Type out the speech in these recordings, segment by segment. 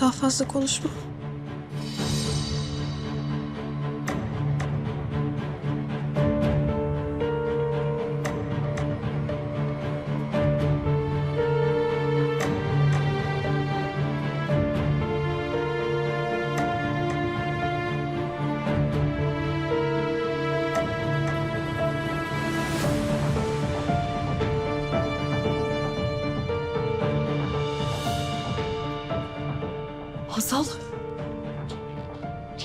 Daha fazla konuşma. Hazal.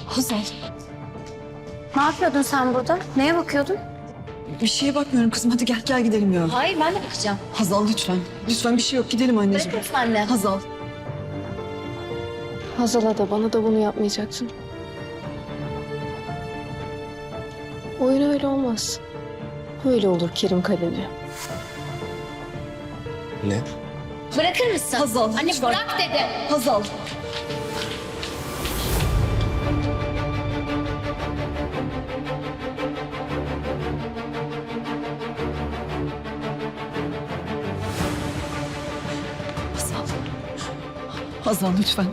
Hazal. Ne yapıyordun sen burada? Neye bakıyordun? Bir şeye bakmıyorum kızım. Hadi gel gel gidelim ya. Hayır ben de bakacağım. Hazal lütfen. Lütfen bir şey yok. Gidelim anneciğim. Bırakın anne. Hazal. Hazal'a da bana da bunu yapmayacaksın. Oyun öyle olmaz. Öyle olur Kerim Kaleli. Ne? Bırakır mısın? Hazal, Anne lütfen. bırak. Hazal. Hazal. Hazal lütfen.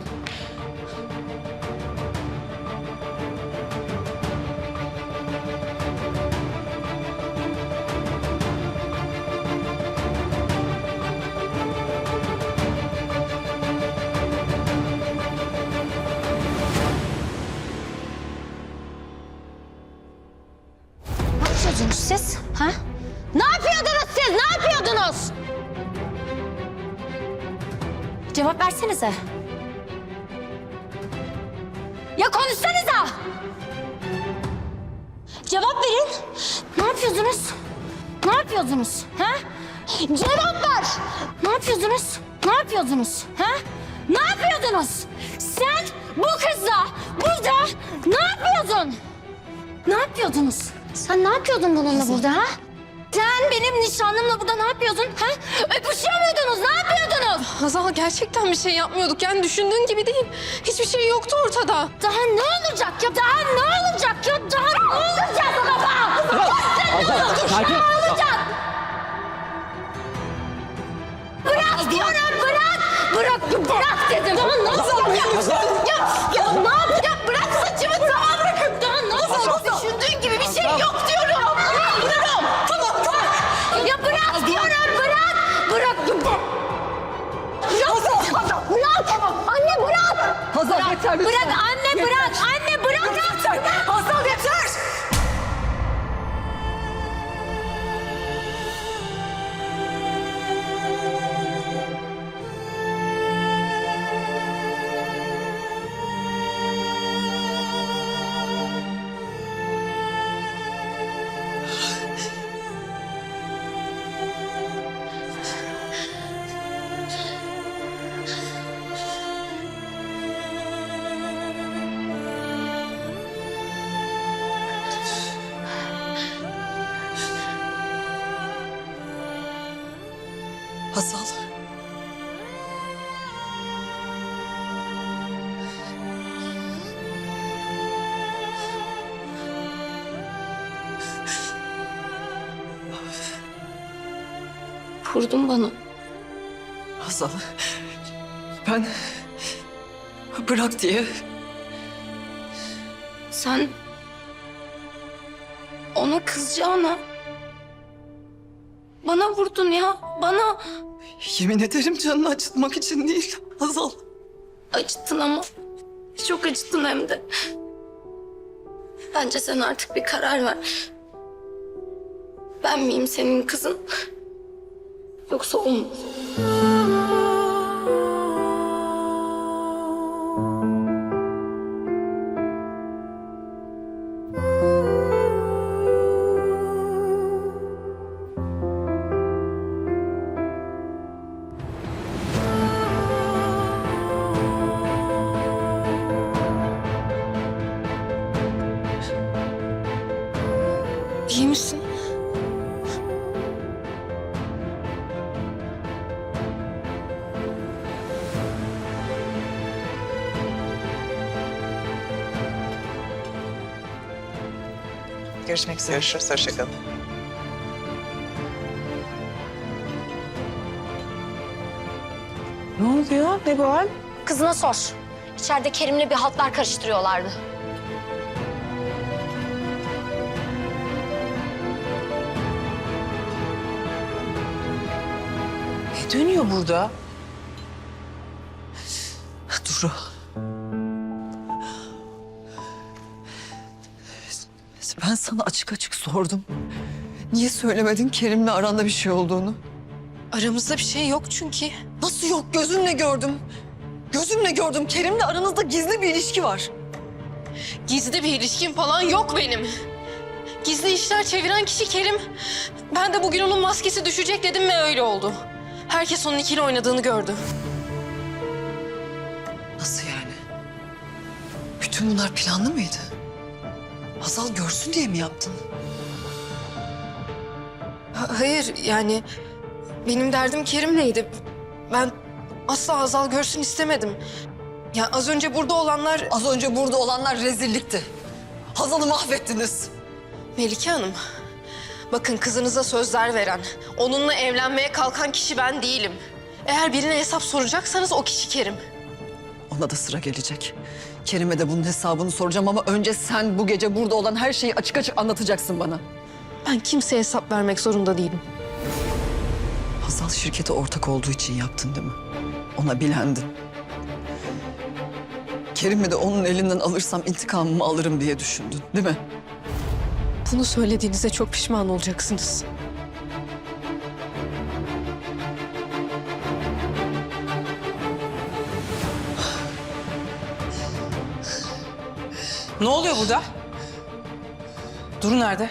Ne yapıyordunuz siz? Ha? Ne yapıyordunuz siz? Ne yapıyordunuz? Cevap versenize. Ya konuşsanıza. Cevap verin. Ne yapıyordunuz? Ne yapıyordunuz? Ha? Cevap ver. Ne yapıyordunuz? Ne yapıyordunuz? Ha? Ne yapıyordunuz? Sen bu kızla burada ne yapıyordun? Ne yapıyordunuz? Sen ne yapıyordun bununla burada ha? Sen benim nişanlımla burada ne yapıyordun ha? Öpüşüyor muydunuz? Ne yapıyordunuz? Hazal gerçekten bir şey yapmıyorduk. Yani düşündüğün gibi değil. Hiçbir şey yoktu ortada. Daha ne olacak ya? Daha ne olacak ya? Daha ne olacak baba? Sakin. Ne olacak? Bırak diyorum bırak. Bırak bırak dedim. Daha ne yapacak? Ya, ya ne yap? Ya bırak saçımı Bırak anne bırak. Anne bırak. Hazal Hazal. Vurdun bana. Hazal. Ben bırak diye Sen ona kızacağına bana vurdun ya. Bana yemin ederim canını acıtmak için değil Hazal. acıttın ama. Çok acıttın hem de. Bence sen artık bir karar ver. Ben miyim senin kızın? Yoksa o mu? Görüşmek üzere. Görüşürüz. Hoşçakalın. Ne oluyor? Ne bu hal? Kızına sor. İçeride Kerim'le bir hatlar karıştırıyorlardı. Ne dönüyor burada? Ben sana açık açık sordum. Niye söylemedin Kerim'le aranda bir şey olduğunu? Aramızda bir şey yok çünkü. Nasıl yok? Gözümle gördüm. Gözümle gördüm. Kerim'le aranızda gizli bir ilişki var. Gizli bir ilişkim falan yok benim. Gizli işler çeviren kişi Kerim. Ben de bugün onun maskesi düşecek dedim ve öyle oldu. Herkes onun ikili oynadığını gördü. Nasıl yani? Bütün bunlar planlı mıydı? Hazal görsün diye mi yaptın? Ha- hayır yani benim derdim Kerim'leydi. Ben asla Hazal görsün istemedim. Ya az önce burada olanlar Az önce burada olanlar rezillikti. Hazal'ı mahvettiniz. Melike Hanım. Bakın kızınıza sözler veren, onunla evlenmeye kalkan kişi ben değilim. Eğer birine hesap soracaksanız o kişi Kerim. Ona da sıra gelecek. Kerim'e de bunun hesabını soracağım ama önce sen bu gece burada olan her şeyi açık açık anlatacaksın bana. Ben kimseye hesap vermek zorunda değilim. Hazal şirkete ortak olduğu için yaptın değil mi? Ona bilendin. Kerim'i de onun elinden alırsam intikamımı alırım diye düşündün değil mi? Bunu söylediğinize çok pişman olacaksınız. Ne oluyor burada? Duru nerede?